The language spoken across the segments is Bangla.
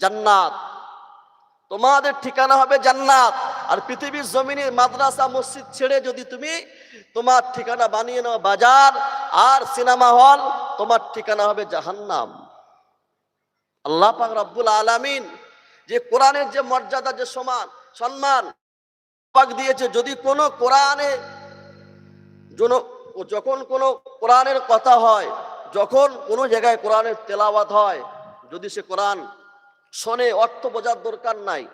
জান্নাত। তোমাদের ঠিকানা হবে জান্নাত। আর পৃথিবীর জমিনের মাদ্রাসা, মসজিদ ছেড়ে যদি তুমি তোমার ঠিকানা বানিয়ে নাও বাজার আর সিনেমা হল, তোমার ঠিকানা হবে জাহান্নাম। আল্লাহ পাক রব্বুল আলামিন যে কোরআনের যে মর্যাদা, যে সমান সম্মান পাক দিয়েছে। যদি কোনো কোরআনে যখন কোনো কোরআনের কথা হয়, যখন কোনো জায়গায় কোরআনের তেলাওয়াত হয়, যদি সে কোরআন শোনে, অর্থ বোঝার দরকার নাই।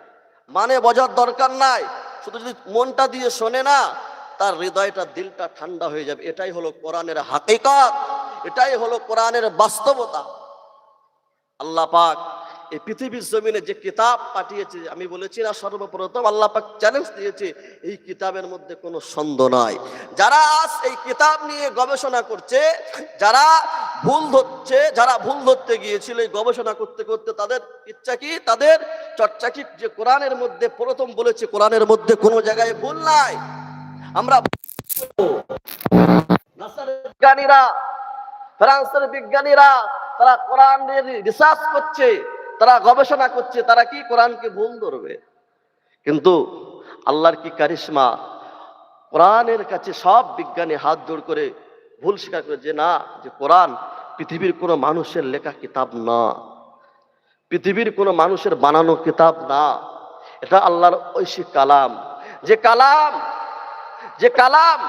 মানে বোঝার দরকার নাই। শুধু যদি মনটা দিয়ে শোনে না, তার হৃদয়টা দিলটা ঠান্ডা হয়ে যাবে। এটাই হলো কোরআনের হাকিকত। এটাই হলো কোরআনের বাস্তবতা। আল্লাহ পাক এই পৃথিবীর জমিনে যে কিতাব পাঠিয়েছে, আমি বলেছি না সর্বপ্রথম আল্লাহ পাক চ্যালেঞ্জ দিয়েছে, এই কিতাবের মধ্যে কোনো সন্দেহ নাই। যারা আজ এই কিতাব নিয়ে গবেষণা করছে, যারা ভুল ধরছে, যারা ভুল ধরতে গিয়েছিল এই গবেষণা করতে করতে, তাদের ইচ্ছা কি? তাদের চর্চা কি? যে কোরআনের মধ্যে প্রথম বলেছে, কোরআনের মধ্যে কোনো জায়গায় ভুল নাই। আমরা বিজ্ঞানীরা, ফ্রান্সের বিজ্ঞানীরা, তারা কোরআন রিসার্চ করছে। তারা গবেষণা করছে, তারা কি কোরআনকে ভুল ধরবে? কিন্তু আল্লাহর কি কারিশমা? কোরআনের কাছে সব বিজ্ঞানী হাত জোড় করে ভুল স্বীকার করে যে না, যে কোরআন পৃথিবীর কোনো মানুষের লেখা কিতাব না। পৃথিবীর কোনো মানুষের বানানো কিতাব না। এটা আল্লাহর ঐশী কালাম। যে কালাম যে কালাম,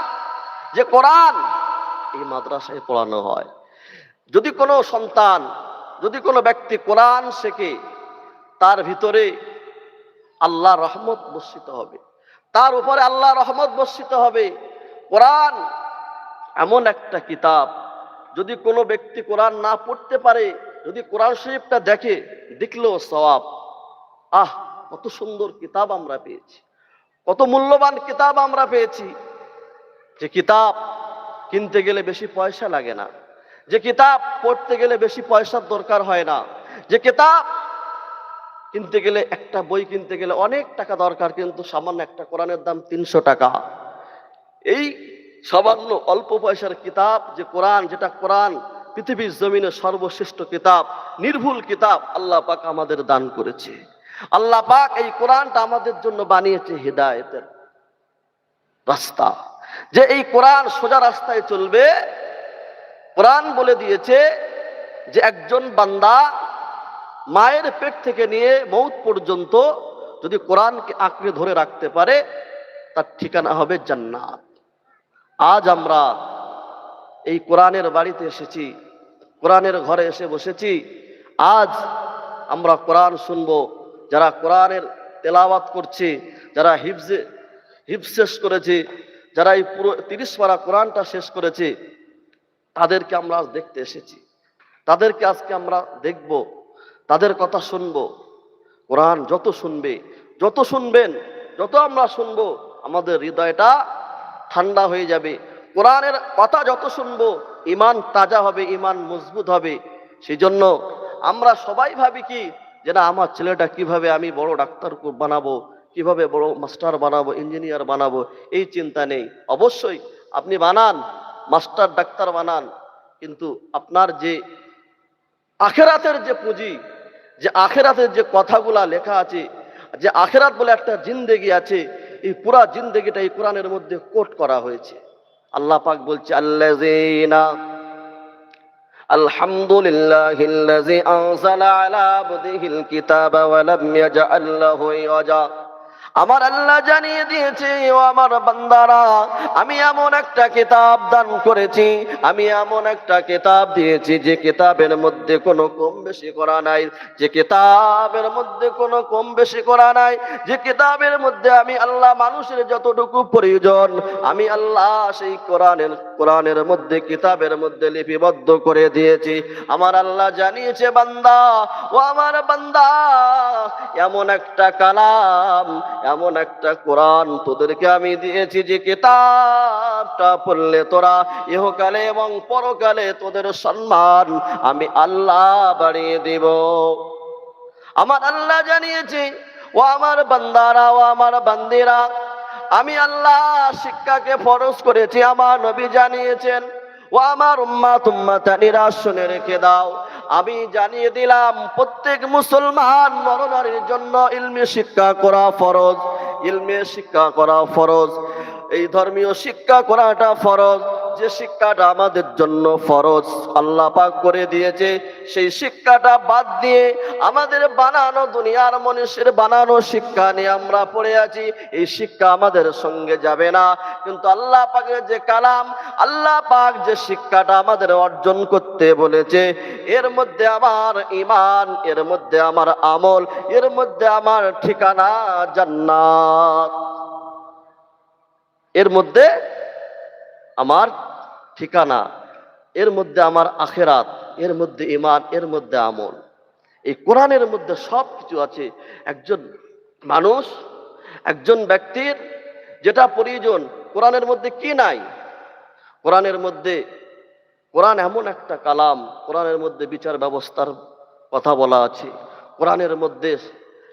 যে কোরআন এই মাদ্রাসায় পড়ানো হয়। যদি কোনো সন্তান যদি কোনো ব্যক্তি কোরআন শেখে, তার ভিতরে আল্লাহ রহমত বর্ষিত হবে। তার উপরে আল্লাহ রহমত বর্ষিত হবে। কোরআন এমন একটা কিতাব, যদি কোনো ব্যক্তি কোরআন না পড়তে পারে, যদি কোরআন শরীফটা দেখে, দেখলেও সওয়াব। আহ, কত সুন্দর কিতাব আমরা পেয়েছি। কত মূল্যবান কিতাব আমরা পেয়েছি। যে কিতাব কিনতে গেলে বেশি পয়সা লাগে না। যে কিতাব পড়তে গেলে বেশি পয়সার দরকার হয় না। যে কিতাব কিনতে গেলে একটা বই কিনতে গেলে অনেক টাকা দরকার, কিন্তু সামান্য একটা কোরআনের দাম তিনশো টাকা। এই সামান্য অল্প পয়সার কিতাব, যে কোরআন, যেটা কোরআন পৃথিবীর জমিনে সর্বশ্রেষ্ঠ কিতাব, নির্ভুল কিতাব আল্লাহ পাক আমাদের দান করেছে। আল্লাহ পাক এই কোরআনটা আমাদের জন্য বানিয়েছে হৃদায়তের রাস্তা। যে এই কোরআন সোজা রাস্তায় চলবে কোরআন বলে দিয়েছে যে একজন বান্দা মায়ের পেট থেকে নিয়ে মৌত পর্যন্ত যদি কোরআনকে আঁকড়ে ধরে রাখতে পারে, তার ঠিকানা হবে জান্নাত। আজ আমরা এই কোরআনের বাড়িতে এসেছি, কোরআনের ঘরে এসে বসেছি। আজ আমরা কোরআন শুনব, যারা কোরআনের তেলাওয়াত করছে, যারা হিফজে, হিফজ শেষ করেছে, যারা এই পুরো তিরিশ পারা কোরআনটা শেষ করেছে তাদেরকে আমরা আজ দেখতে এসেছি। তাদেরকে আজকে আমরা দেখব, তাদের কথা শুনব। কোরআন যত শুনবে, যত শুনবেন, যত আমরা শুনব, আমাদের হৃদয়টা ঠান্ডা হয়ে যাবে। কোরআনের কথা যত শুনব ইমান তাজা হবে ইমান মজবুত হবে। সেই জন্য আমরা সবাই ভাবি কি, যে না, আমার ছেলেটা কীভাবে আমি বড় ডাক্তার বানাবো, কীভাবে বড় মাস্টার বানাবো, ইঞ্জিনিয়ার বানাবো, এই চিন্তা নেই। অবশ্যই আপনি বানান মাস্টার ডাক্তার বানান, কিন্তু আপনার যে আখেরাতের যে পুঁজি, যে আখেরাতের যে কথাগুলা লেখা আছে, যে আখেরাত বলে একটা জিন্দেগি আছে, এই পুরা জিন্দেগিটা এই কোরআনের মধ্যে কোট করা হয়েছে। আল্লাহ পাক বলছে, আল্লাযীনা আলহামদুলিল্লাহিল্লাযী আনজালা আলা আবদিহিল কিতাবা ওয়া লাম ইয়াজআল লাহু ইওয়াজা আমার আল্লাহ জানিয়ে দিয়েছে, ও আমার বান্দারা, আমি এমন একটা কিতাব দান করেছি, আমি এমন একটা কিতাব দিয়েছি যে কিতাবের মধ্যে কোনো কম বেশি করা নাই, যে কিতাবের মধ্যে কোনো কম বেশি করা নাই, যে কিতাবের মধ্যে আমি আল্লাহ মানুষের যতটুকু প্রয়োজন, আমি আল্লাহ সেই কোরআনের কোরআনের মধ্যে, কিতাবের মধ্যে লিপিবদ্ধ করে দিয়েছি। আমার আল্লাহ জানিয়েছে, বান্দা, ও আমার বান্দা, এমন একটা কালাম এমন একটা কোরআন তোদেরকে আমি দিয়েছি যে কিতাবটা পড়লে তোরা ইহকালে এবং পরকালে তোদের সম্মান আমি আল্লাহ বাড়িয়ে দিব। আমার আল্লাহ জানিয়েছে, ও আমার বান্দারা, ও আমার বান্দিরা, আমি আল্লাহ শিক্ষাকে ফরজ করেছি, আমার নবী জানিয়েছেন। ও আমার উম্মা তুম্মা তুম্মাতানিরা শুনে রেখে দাও। আমি জানিয়ে দিলাম, প্রত্যেক মুসলমান নরনারীর জন্য ইলমে শিক্ষা করা ফরজ। ইলমে শিক্ষা করা ফরজ। এই ধর্মীয় শিক্ষা করাটা ফরজ, যে শিক্ষাটা আমাদের জন্য ফরজ, আল্লাহ পাক করে দিয়েছে, সেই শিক্ষাটা বাদ দিয়ে আমাদের বানানো দুনিয়ার মানুষের বানানো শিক্ষা নিয়ে আমরা পড়ে আছি, এই শিক্ষা আমাদের সঙ্গে যাবে না। কিন্তু আল্লাহ পাকের যে কালাম, আল্লাহ পাক যে শিক্ষাটা আমাদের অর্জন করতে বলেছে, এর মধ্যে আমার ইমান এর মধ্যে আমার আমল, এর মধ্যে আমার ঠিকানা জান্নাত। এর মধ্যে আমার ঠিকানা, এর মধ্যে আমার আখেরাত, এর মধ্যে ইমান এর মধ্যে আমল। এই কোরআনের মধ্যে সব কিছু আছে। একজন মানুষ, একজন ব্যক্তির যেটা প্রয়োজন, কোরআনের মধ্যে কি নাই? কোরআনের মধ্যে কোরআন এমন একটা কালাম, কোরআনের মধ্যে বিচার ব্যবস্থার কথা বলা আছে। কোরআনের মধ্যে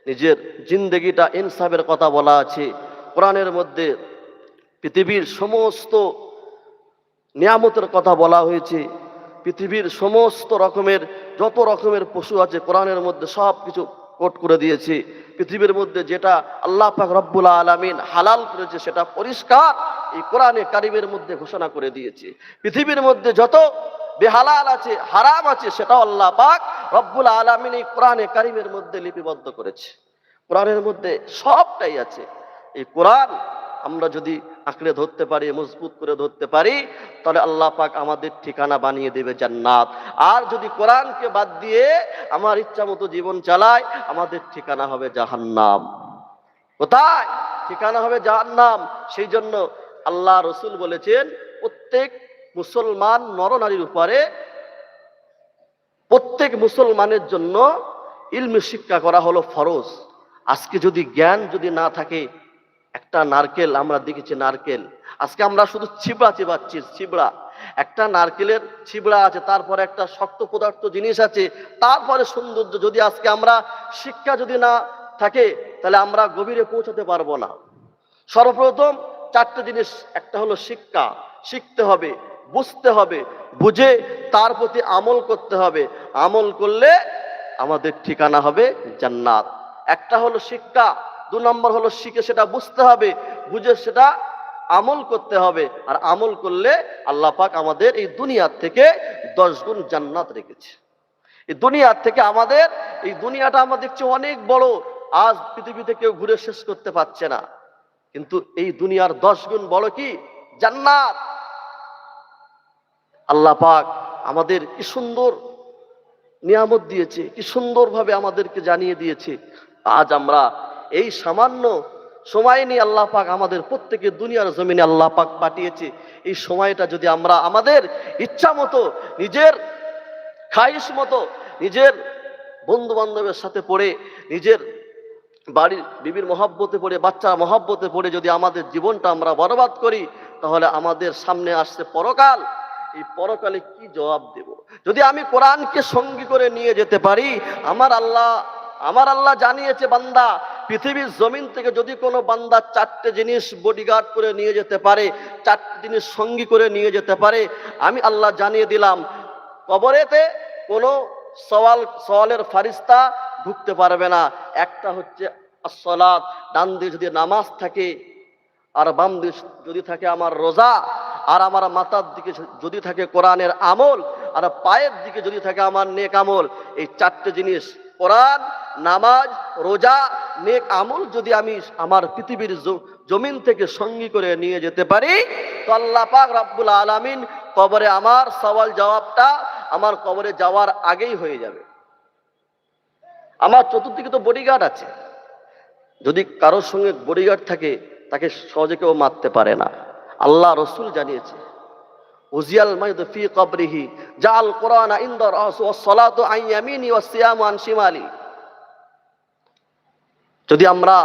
নিজের জিন্দগিটা ইনসাফের কথা বলা আছে। কোরআনের মধ্যে পৃথিবীর সমস্ত নিয়ামতের কথা বলা হয়েছে। পৃথিবীর সমস্ত রকমের, যত রকমের পশু আছে, কোরআনের মধ্যে সব কিছু কোট করে দিয়েছে। পৃথিবীর মধ্যে যেটা আল্লাহ পাক রব্বুল আলামিন হালাল করেছে, সেটা পরিষ্কার এই কোরআনে কারিমের মধ্যে ঘোষণা করে দিয়েছে। পৃথিবীর মধ্যে যত বেহালাল আছে, হারাম আছে, সেটাও আল্লাহ পাক রব্বুল আলামিন এই কোরআনে কারিমের মধ্যে লিপিবদ্ধ করেছে। কোরআনের মধ্যে সবটাই আছে। এই কোরআন আমরা যদি আঁকড়ে ধরতে পারি, মজবুত করে ধরতে পারি, তাহলে আল্লাহ পাক আমাদের ঠিকানা বানিয়ে দেবে জান্নাত। আর যদি কোরআনকে বাদ দিয়ে আমার ইচ্ছা মতো জীবন চালায় আমাদের ঠিকানা হবে জাহান্নাম। কোথায়? ঠিকানা হবে জাহান্নাম। সেই জন্য আল্লাহ রসুল বলেছেন, প্রত্যেক মুসলমান নরনারীর উপরে প্রত্যেক মুসলমানের জন্য ইলমি শিক্ষা করা হলো ফরজ। আজকে যদি জ্ঞান যদি না থাকে একটা নারকেল আমরা দেখেছি, নারকেল। আজকে আমরা শুধু ছিবড়া চিবাচ্ছি, ছিবড়া। একটা নারকেলের ছিবড়া আছে, তারপরে একটা শক্ত পদার্থ জিনিস আছে, তারপরে সৌন্দর্য। যদি আজকে আমরা শিক্ষা যদি না থাকে, তাহলে আমরা গভীরে পৌঁছাতে পারব না। সর্বপ্রথম চারটে জিনিস, একটা হলো শিক্ষা। শিখতে হবে, বুঝতে হবে, বুঝে তার প্রতি আমল করতে হবে। আমল করলে আমাদের ঠিকানা হবে জান্নাত। একটা হলো শিক্ষা। দু নম্বর হলো শিখে সেটা বুঝতে হবে, বুঝে সেটা আমল করতে হবে। আর আমল করলে আল্লাহ পাক আমাদের এই দুনিয়ার থেকে দশ গুণ জান্নাত রেখেছে। এই দুনিয়ার থেকে আমাদের, এই দুনিয়াটা আমাদের চেয়ে অনেক বড়, আজ পৃথিবীতে কেউ ঘুরে শেষ করতে পারছে না। কিন্তু এই দুনিয়ার দশ গুণ বড় কি? জান্নাত। আল্লাহ পাক আমাদের কি সুন্দর নিয়ামত দিয়েছে, কি সুন্দরভাবে আমাদেরকে জানিয়ে দিয়েছে। আজ আমরা এই সামান্য সময় নিয়ে আল্লাহ পাক আমাদের প্রত্যেকে দুনিয়ার জমিনে আল্লাহ পাক পাঠিয়েছে। এই সময়টা যদি আমরা আমাদের ইচ্ছা মতো, নিজের খাইশ মতো, নিজের বন্ধু বান্ধবের সাথে পড়ে, নিজের বাড়ির বিবির মহাব্বতে পড়ে, বাচ্চার মহাব্বতে পড়ে যদি আমাদের জীবনটা আমরা বরবাদ করি, তাহলে আমাদের সামনে আসছে পরকাল। এই পরকালে কি জবাব দেব? যদি আমি কোরআনকে সঙ্গী করে নিয়ে যেতে পারি, আমার আল্লাহ আমার আল্লাহ জানিয়েছে বান্দা পৃথিবীর জমিন থেকে যদি কোনো বান্দা চারটে জিনিস বডিগার্ড করে নিয়ে যেতে পারে, চারটে জিনিস সঙ্গী করে নিয়ে যেতে পারে, আমি আল্লাহ জানিয়ে দিলাম, কবরেতে কোনো সওয়াল, সওয়ালের ফারিস্তা ঢুকতে পারবে না। একটা হচ্ছে সলাৎ ডান দিয়ে যদি নামাজ থাকে, আর বাম দিয়ে যদি থাকে আমার রোজা, আর আমার মাতার দিকে যদি থাকে কোরআনের আমল, আর পায়ের দিকে যদি থাকে আমার নেক আমল, এই চারটে জিনিস কোরআন, নামাজ, রোজা, নেক আমল যদি আমি আমার পৃথিবীর জমিন থেকে সঙ্গী করে নিয়ে যেতে পারি, তো আল্লাহ পাক রাব্বুল আলামিন কবরে আমার সওয়াল জবাবটা আমার কবরে যাওয়ার আগেই হয়ে যাবে। আমার চতুর্দিকে তো বডিগার্ড আছে। যদি কারোর সঙ্গে বডিগার্ড থাকে, তাকে সহজে কেউ মারতে পারে না। আল্লাহ রসুল জানিয়েছে উজিয়াল মাইদ ফি কবরিহি জাল কোরআন সালাতু আন ইয়ামিনি ওয়াস সিয়ামু আন শিমালি। যদি আমরা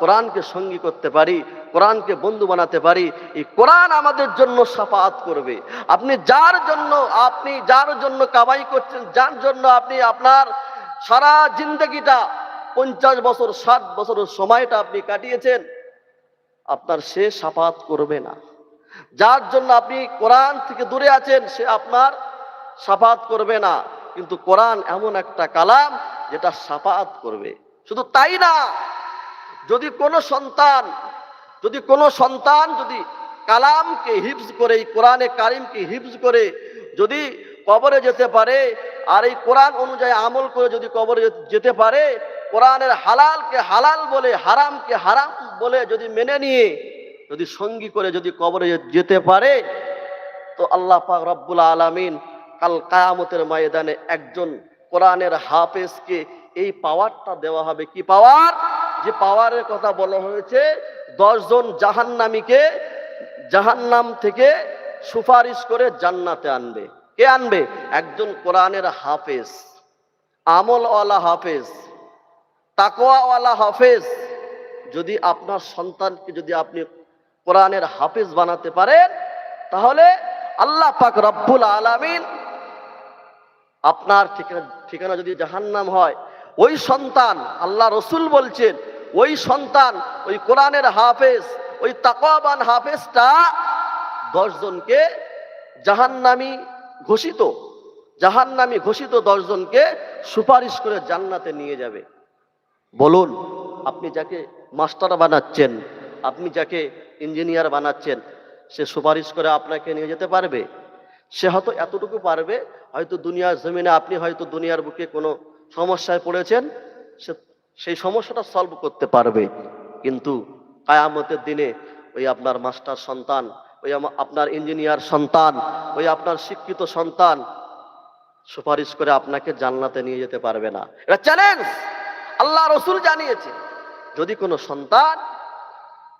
কোরআনকে সঙ্গী করতে পারি, কোরআনকে বন্ধু বানাতে পারি, এই কোরআন আমাদের জন্য সাফাত করবে। আপনি যার জন্য, আপনি যার জন্য কামাই করছেন, যার জন্য আপনি আপনার সারা জিন্দগিটা, পঞ্চাশ বছর, ষাট বছরের সময়টা আপনি কাটিয়েছেন, আপনার সে সাফাত করবে না। যার জন্য আপনি কোরআন থেকে দূরে আছেন, সে আপনার সাফাত করবে না। কিন্তু কোরআন এমন একটা কালাম যেটা সাফাত করবে। শুধু তাই না, যদি কোনো সন্তান, যদি কোনো সন্তান যদি কালামকে হিফজ করে, এই কোরআনে কারিমকে হিফজ করে, যদি কবরে যেতে পারে, আর এই কোরআন অনুযায়ী আমল করে যদি কবরে যেতে পারে, কোরআনের হালালকে হালাল বলে, হারামকে হারাম বলে যদি মেনে নিয়ে যদি সঙ্গী করে যদি কবরে যেতে পারে, তো আল্লাহ পাক রব্বুল আলামিন কাল কায়ামতের ময়দানে একজন কোরআনের হাফেজকে এই পাওয়ারটা দেওয়া হবে। কি পাওয়ার? যে পাওয়ারের কথা বলা হয়েছে দশজন জাহান্নামীকে জাহান্নাম থেকে সুপারিশ করে জান্নাতে আনবে। কে আনবে? একজন কোরআনের হাফেজ, আমলওয়ালা হাফেজ, তাকওয়াওয়ালা হাফেজ। যদি আপনার সন্তানকে যদি আপনি কোরআনের হাফেজ বানাতে পারেন, তাহলে আল্লাহ পাক রব্বুল আলামিন আপনার ঠিকানা ঠিকানা যদি জাহান্নাম হয়, ওই সন্তান আল্লাহ রসুল বলছেন, ওই সন্তান, ওই কোরআনের হাফেজ, ওই তাকওয়াবান হাফেজটা দশজনকে জাহান্নামি ঘোষিত জাহান্নামি ঘোষিত দশজনকে সুপারিশ করে জান্নাতে নিয়ে যাবে। বলুন, আপনি যাকে মাস্টার বানাচ্ছেন, আপনি যাকে ইঞ্জিনিয়ার বানাচ্ছেন, সে সুপারিশ করে আপনাকে নিয়ে যেতে পারবে। সে হয়তো এতটুকু পারবে, হয়তো দুনিয়ার জমিনে আপনি হয়তো দুনিয়ার বুকে কোনো সমস্যায় পড়েছেন, সে, সেই সমস্যাটা সলভ করতে পারবে। কিন্তু কায়ামতের দিনে ওই আপনার মাস্টার সন্তান, ওই আপনার ইঞ্জিনিয়ার সন্তান, ওই আপনার শিক্ষিত সন্তান সুপারিশ করে আপনাকে জান্নাতে নিয়ে যেতে পারবে না। এটা চ্যালেঞ্জ আল্লাহ রসুল জানিয়েছে, যদি কোনো সন্তান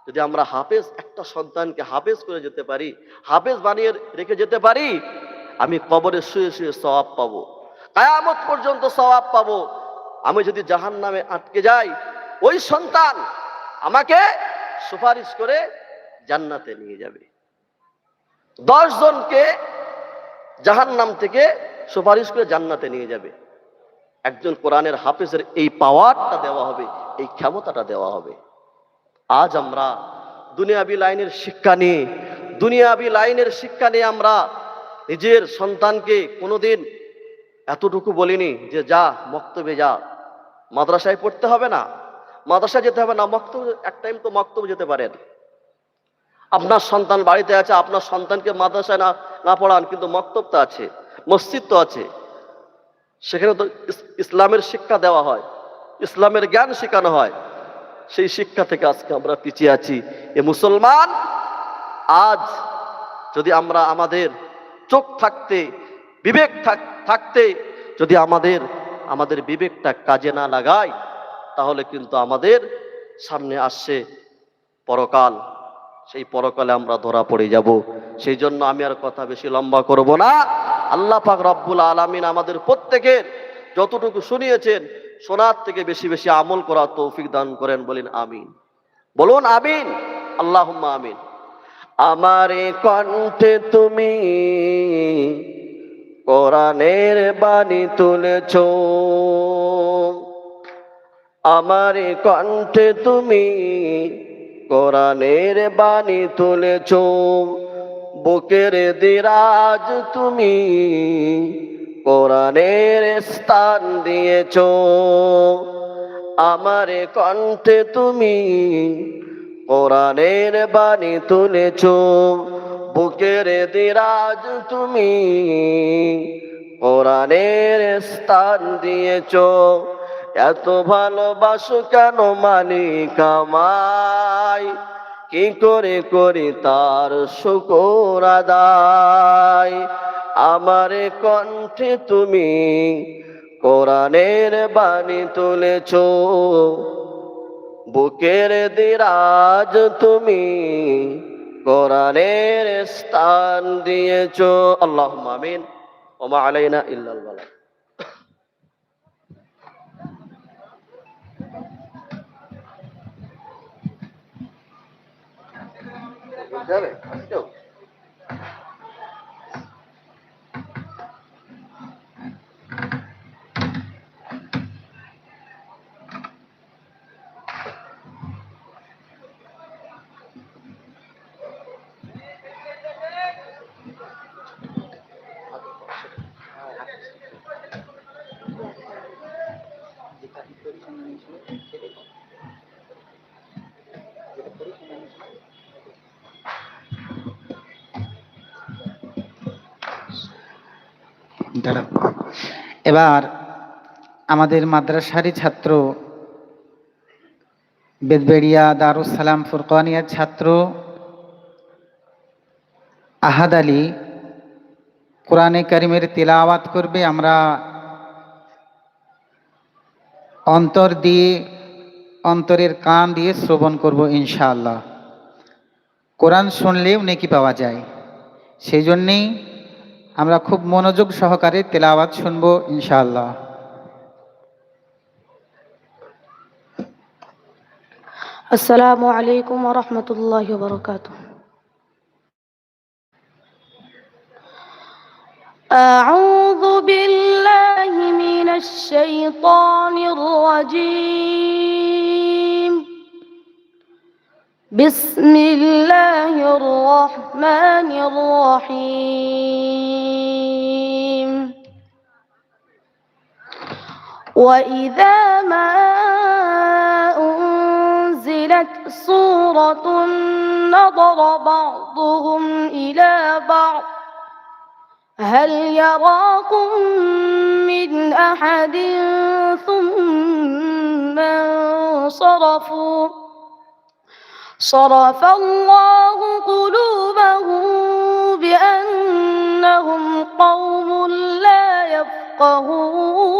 যদি আমরা হাফেজ, একটা সন্তানকে হাফেজ করে যেতে পারি, হাফেজ বানিয়ে রেখে যেতে পারি, আমি কবরে শুয়ে শুয়ে সওয়াব পাবো। কায়ামত পর্যন্ত সওয়াব পাবো। আমি যদি জাহান নামে আটকে যাই, ওই সন্তান আমাকে সুপারিশ করে জান্নাতে নিয়ে যাবে। দশ জনকে জাহান নাম থেকে সুপারিশ করে জান্নাতে নিয়ে যাবে। একজন কোরআনের হাফেজের এই পাওয়ারটা দেওয়া হবে, এই ক্ষমতাটা দেওয়া হবে। আজ আমরা দুনিয়াবি লাইনের শিক্ষা নিয়ে, দুনিয়াবি লাইনের শিক্ষা নিয়ে আমরা নিজের সন্তানকে কোনোদিন এতটুকু বলিনি যে যা মক্তবে যা। মাদ্রাসায় পড়তে হবে না, মাদ্রাসায় যেতে হবে না, মক্তব, এক টাইম তো মক্তব যেতে পারেন। আপনার সন্তান বাড়িতে আছে, আপনার সন্তানকে মাদ্রাসায় না না পড়ান, কিন্তু মক্তব তো আছে, মসজিদ তো আছে। সেখানে তো ইসলামের শিক্ষা দেওয়া হয়, ইসলামের জ্ঞান শেখানো হয়। সেই শিক্ষা থেকে আজকে আমরা পিছিয়ে আছি। এ মুসলমান, আজ যদি আমরা আমাদের চোখ থাকতে, বিবেক থাক- থাকতে, যদি আমাদের আমাদের বিবেকটা কাজে না লাগাই তাহলে কিন্তু আমাদের সামনে আসছে পরকাল। সেই পরকালে আমরা ধরা পড়ে যাব। সেই জন্য আমি আর কথা বেশি লম্বা করব না। আল্লাহ পাক রব্বুল আলামিন আমাদের প্রত্যেকের যতটুকু শুনিয়েছেন শোনার থেকে বেশি বেশি আমল করা তৌফিক দান করেন বলেন আমিন। বলুন আমিন আল্লাহ আমিন। আমারে কণ্ঠে তুমি কোরআনের বাণী তুলেছ। আমারে কণ্ঠে তুমি কোরআনের বাণী তুলেছ। বুকের দিরাজ তুমি কোরআনের স্থান দিয়েছ। আমারে কণ্ঠে তুমি কোরআনের বাণী তুলেছ। বুকের দিরাজ তুমি কোরআনের স্থান দিয়েছ। এত ভালোবাসো কেন মালিক আমায়? কি করে করি তার শুকর আদায়? আমার কণ্ঠে তুমি কোরআনের বাণী তুলেছ। বুকের দিরাজ তুমি কোরআনের স্থান দিয়েছ। আল্লাহ মামিন ওমা আলাইনা ইল্লাল বালা যাবে এবার আমাদের মাদ্রাসারই ছাত্র বেদবেড়িয়া দারুস সালাম ফুরকানিয়ার ছাত্র আহাদ আলী কোরআনে করিমের তিলাওয়াত করবে। আমরা অন্তর দিয়ে, অন্তরের কান দিয়ে শ্রবণ করব ইনশাআল্লাহ। কোরআন শুনলেও নেকি পাওয়া যায়? সেই জন্যেই আমরা খুব মনোযোগ সহকারে তেলাওয়াত শুনবো ইনশাআল্লাহ السلام عليكم ورحمة الله وبركاته أعوذ بالله من الشيطان الرجيم بسم الله الرحمن الرحيم وإذا ما أنزلت سورة نظر بعضهم إلى بعض هل يراكم من أحد ثم انصرفوا صرف الله قلوبهم بأنهم قوم لا يفقهون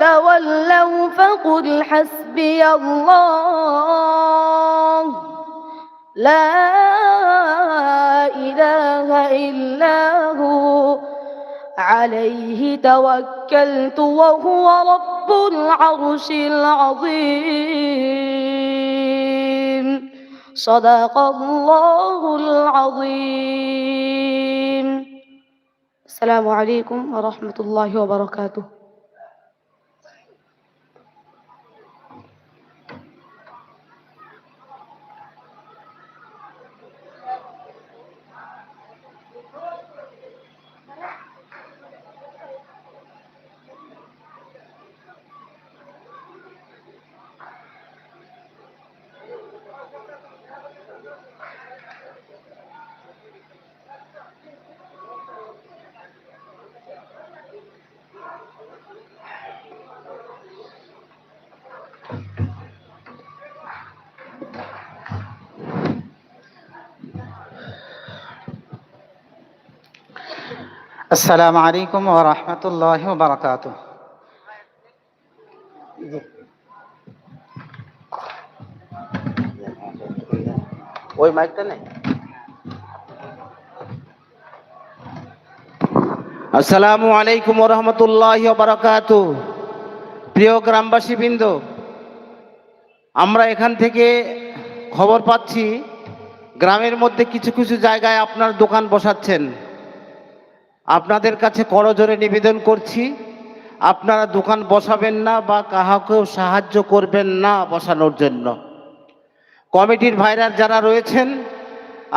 تولوا فقل حسبي الله. لا إله إلا هو. عليه توكلت وهو رب العرش العظيم. صدق الله العظيم. السلام عليكم ورحمة الله وبركاته. আসসালামু আলাইকুম ওয়া রাহমাতুল্লাহি ওয়া বারাকাতুহু। ওই মাইকটা নেই আসসালামু আলাইকুম রহমতুল্লাহ বারাকাত প্রিয় গ্রামবাসী বৃন্দ আমরা এখান থেকে খবর পাচ্ছি, গ্রামের মধ্যে কিছু কিছু জায়গায় আপনার দোকান বসাচ্ছেন। আপনাদের কাছে করজোরে নিবেদন করছি, আপনারা দোকান বসাবেন না বা কাহাকেও সাহায্য করবেন না বসানোর জন্য। কমিটির ভাইরার যারা রয়েছেন,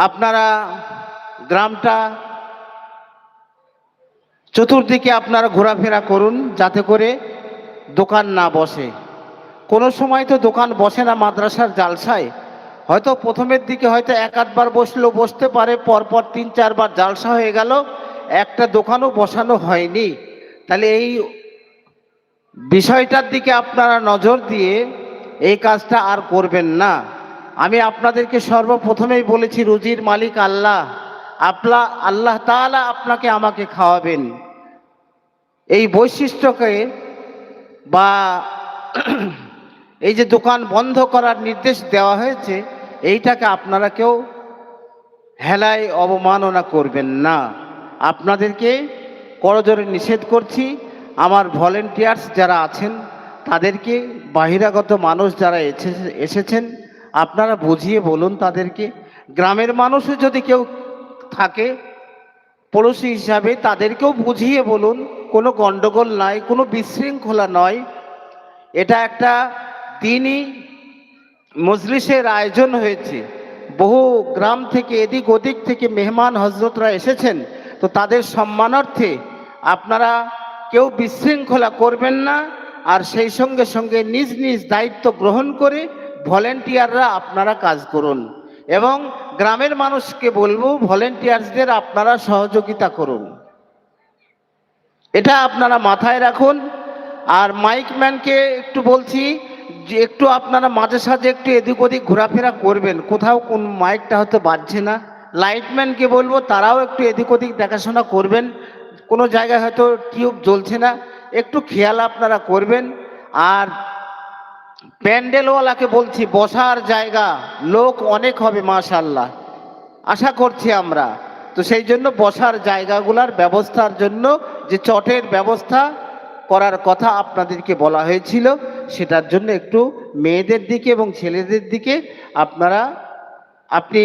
আপনারা গ্রামটা চতুর্দিকে আপনারা ঘোরাফেরা করুন যাতে করে দোকান না বসে। কোনো সময় তো দোকান বসে না মাদ্রাসার জালসায়। হয়তো প্রথমের দিকে হয়তো এক আধবার বসলেও বসতে পারে, পরপর তিন চারবার জালসা হয়ে গেল একটা দোকানও বসানো হয়নি। তাহলে এই বিষয়টার দিকে আপনারা নজর দিয়ে এই কাজটা আর করবেন না। আমি আপনাদেরকে সর্বপ্রথমেই বলেছি, রুজির মালিক আল্লাহ। আপলা, আল্লাহ তাআলা আপনাকে আমাকে খাওয়াবেন। এই বৈশিষ্ট্যকে বা এই যে দোকান বন্ধ করার নির্দেশ দেওয়া হয়েছে, এইটাকে আপনারা কেউ হেলায় অবমাননা করবেন না। আপনাদেরকে করজোরে নিষেধ করছি। আমার ভলেন্টিয়ার্স যারা আছেন, তাদেরকে বাহিরাগত মানুষ যারা এসে- এসেছেন, আপনারা বুঝিয়ে বলুন তাদেরকে। গ্রামের মানুষও যদি কেউ থাকে, পড়োশি হিসাবে তাদেরকেও বুঝিয়ে বলুন, কোনো গণ্ডগোল নাই, কোনো বিশৃঙ্খলা নয়। এটা একটা দিনই মজলিসের আয়োজন হয়েছে। বহু গ্রাম থেকে এদিক ওদিক থেকে মেহমান হজরতরা এসেছেন। তো তাদের সম্মানার্থে আপনারা কেউ বিশৃঙ্খলা করবেন না, আর সেই সঙ্গে সঙ্গে নিজ নিজ দায়িত্ব গ্রহণ করে ভলেন্টিয়াররা আপনারা কাজ করুন। এবং গ্রামের মানুষকে বলব, ভলেন্টিয়ার্সদের আপনারা সহযোগিতা করুন। এটা আপনারা মাথায় রাখুন। আর মাইকম্যানকে একটু বলছি যে একটু আপনারা মাঝে সাঝে একটু এদিক ওদিক ঘোরাফেরা করবেন। কোথাও কোন মাইকটা হয়তো বাজছে না। লাইটম্যানকে বলব, তারাও একটু এদিক ওদিক দেখাশোনা করবেন। কোনো জায়গায় হয়তো টিউব জ্বলছে না। একটু খেয়াল আপনারা করবেন। আর প্যান্ডেলওয়ালাকে বলছি, বসার জায়গা, লোক অনেক হবে মাশাল্লাহ আশা করছি আমরা। তো সেই জন্য বসার জায়গাগুলার ব্যবস্থার জন্য যে চটের ব্যবস্থা করার কথা আপনাদেরকে বলা হয়েছিল, সেটার জন্য একটু মেয়েদের দিকে এবং ছেলেদের দিকে আপনারা, আপনি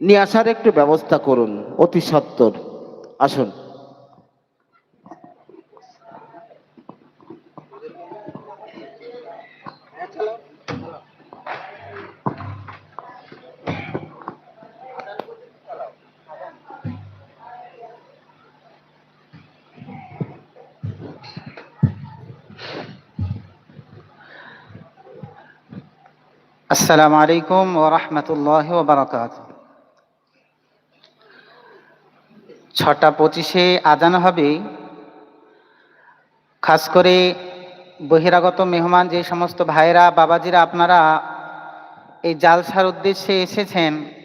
নিয়ে আসার একটু ব্যবস্থা করুন অতি সত্বর। আসুন। আসসালামু আলাইকুম ও রহমতুল্লাহ ছটা পঁচিশে আজান হবে। খাস করে বহিরাগত মেহমান, যে সমস্ত ভাইরা বাবাজিরা, আপনারা এই জালসার উদ্দেশ্যে এসেছেন